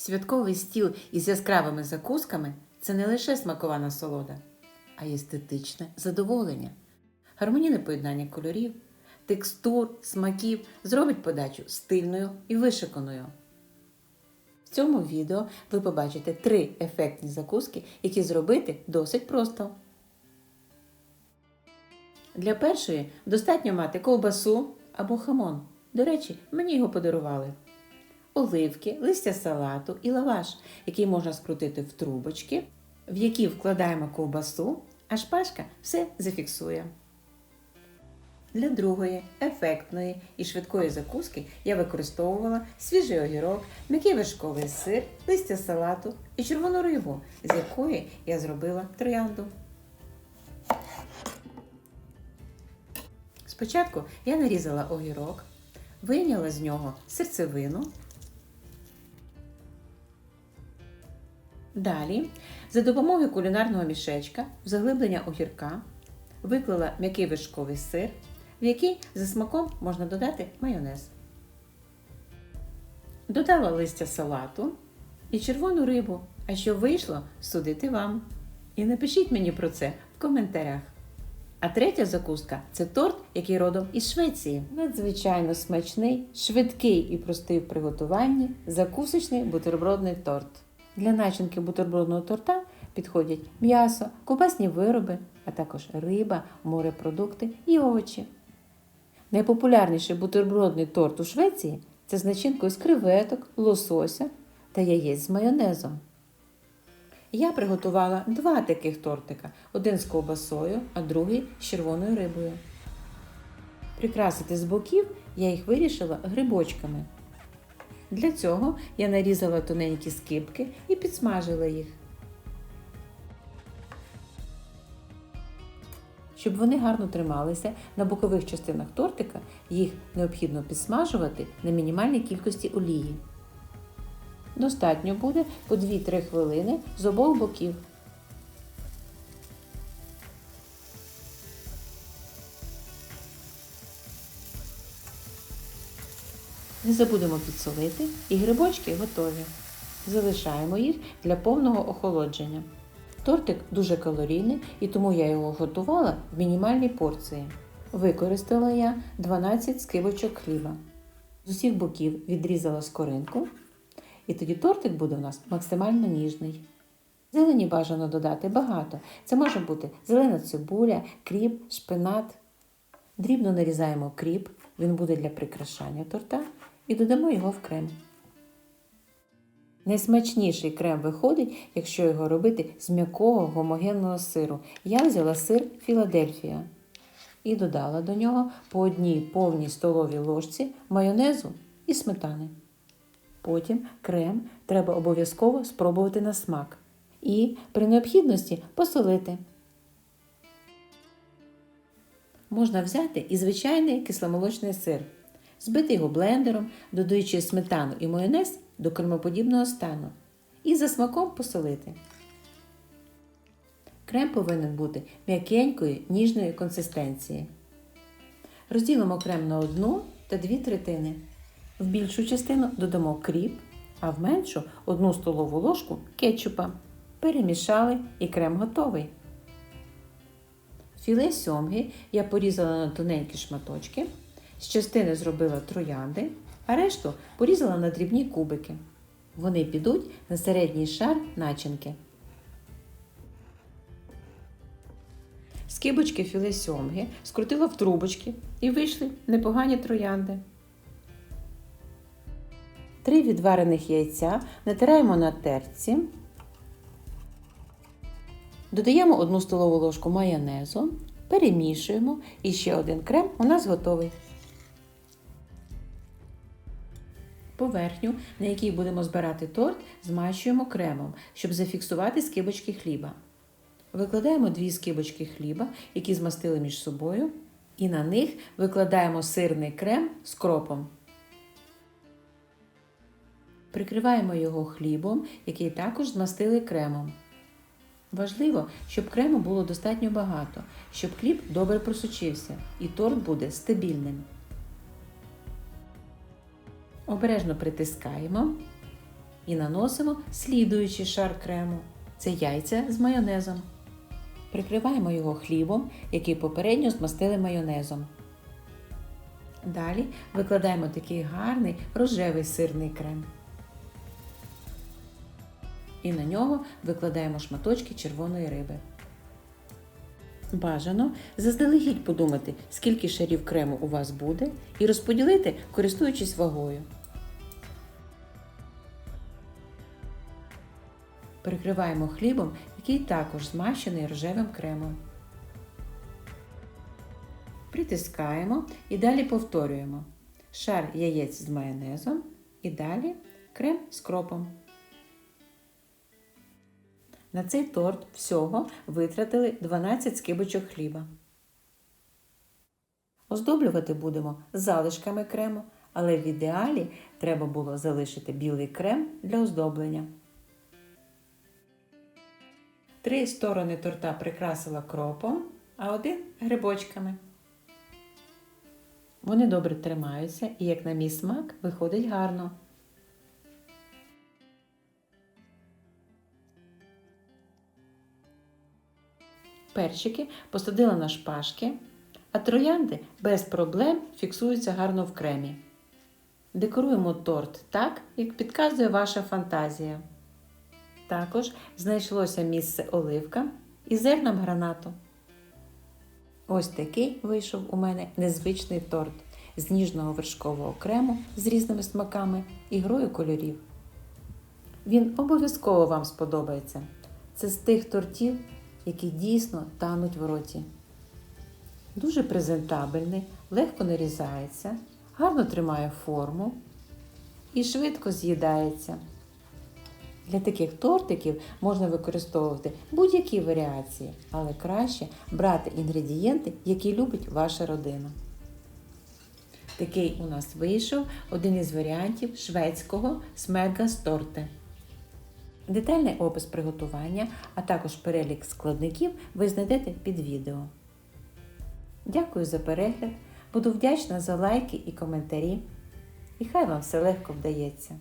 Святковий стіл із яскравими закусками це не лише смакова насолода, а й естетичне задоволення. Гармонійне поєднання кольорів, текстур, смаків зробить подачу стильною і вишиканою. В цьому відео ви побачите три ефектні закуски, які зробити досить просто. Для першої достатньо мати ковбасу або хамон. До речі, мені його подарували. Оливки, листя салату і лаваш, який можна скрутити в трубочки, в які вкладаємо ковбасу, а шпажка все зафіксує. Для другої, ефектної і швидкої закуски я використовувала свіжий огірок, м'який вершковий сир, листя салату і червону рибу, з якої я зробила троянду. Спочатку я нарізала огірок, вийняла з нього серцевину. Далі, за допомогою кулінарного мішечка в заглиблення огірка виклала м'який вершковий сир, в який за смаком можна додати майонез. Додала листя салату і червону рибу. А що вийшло, судити вам. І напишіть мені про це в коментарях. А третя закуска це торт, який родом із Швеції. Надзвичайно смачний, швидкий і простий в приготуванні закусочний бутербродний торт. Для начинки бутербродного торта підходять м'ясо, ковбасні вироби, а також риба, морепродукти і овочі. Найпопулярніший бутербродний торт у Швеції це з начинкою з креветок, лосося та яєць з майонезом. Я приготувала два таких тортика: один з ковбасою, а другий з червоною рибою. Прикрасити з боків я їх вирішила грибочками. Для цього я нарізала тоненькі скибки і підсмажила їх. Щоб вони гарно трималися на бокових частинах тортика, їх необхідно підсмажувати на мінімальній кількості олії. Достатньо буде по 2-3 хвилини з обох боків. Не забудемо підсолити і грибочки готові. Залишаємо їх для повного охолодження. Тортик дуже калорійний і тому я його готувала в мінімальній порції. Використала я 12 скибочок хліба. З усіх боків відрізала скоринку, і тоді тортик буде у нас максимально ніжний. Зелені бажано додати багато. Це може бути зелена цибуля, кріп, шпинат. Дрібно нарізаємо кріп, він буде для прикрашання торта, і додамо його в крем. Найсмачніший крем виходить, якщо його робити з м'якого гомогенного сиру. Я взяла сир Філадельфія і додала до нього по одній повній столовій ложці майонезу і сметани. Потім крем треба обов'язково спробувати на смак і при необхідності посолити. Можна взяти і звичайний кисломолочний сир, збити його блендером, додаючи сметану і майонез до кремоподібного стану і за смаком посолити. Крем повинен бути м'якенької ніжної консистенції. Розділимо крем на одну та дві третини. В більшу частину додамо кріп, а в меншу одну столову ложку кетчупа. Перемішали і крем готовий. Філе сьомги я порізала на тоненькі шматочки, з частини зробила троянди, а решту порізала на дрібні кубики. Вони підуть на середній шар начинки. Скибочки філе сьомги скрутила в трубочки і вийшли непогані троянди. Три відварених яйця натираємо на терці. Додаємо 1 столову ложку майонезу, перемішуємо і ще один крем у нас готовий. Поверхню, на якій будемо збирати торт, змащуємо кремом, щоб зафіксувати скибочки хліба. Викладаємо дві скибочки хліба, які змастили між собою, і на них викладаємо сирний крем з кропом. Прикриваємо його хлібом, який також змастили кремом. Важливо, щоб крему було достатньо багато, щоб хліб добре просочився і торт буде стабільним. Обережно притискаємо і наносимо слідуючий шар крему. Це яйця з майонезом. Прикриваємо його хлібом, який попередньо змастили майонезом. Далі викладаємо такий гарний рожевий сирний крем. І на нього викладаємо шматочки червоної риби. Бажано заздалегідь подумати, скільки шарів крему у вас буде, і розподілити, користуючись вагою. Перекриваємо хлібом, який також змащений рожевим кремом. Притискаємо і далі повторюємо. Шар яєць з майонезом і далі крем з кропом. На цей торт всього витратили 12 скибочок хліба. Оздоблювати будемо залишками крему, але в ідеалі треба було залишити білий крем для оздоблення. Три сторони торта прикрасила кропом, а один грибочками. Вони добре тримаються і, як на мій смак, виходить гарно. Перчики посадила на шпажки, а троянди без проблем фіксуються гарно в кремі. Декоруємо торт так, як підказує ваша фантазія. Також знайшлося місце оливкам і зернам гранату. Ось такий вийшов у мене незвичний торт з ніжного вершкового крему з різними смаками і грою кольорів. Він обов'язково вам сподобається. Це з тих тортів, які дійсно тануть в роті. Дуже презентабельний, легко нарізається, гарно тримає форму і швидко з'їдається. Для таких тортиків можна використовувати будь-які варіації, але краще брати інгредієнти, які любить ваша родина. Такий у нас вийшов один із варіантів шведського смегасторте. Детальний опис приготування, а також перелік складників ви знайдете під відео. Дякую за перегляд. Буду вдячна за лайки і коментарі. І хай вам все легко вдається.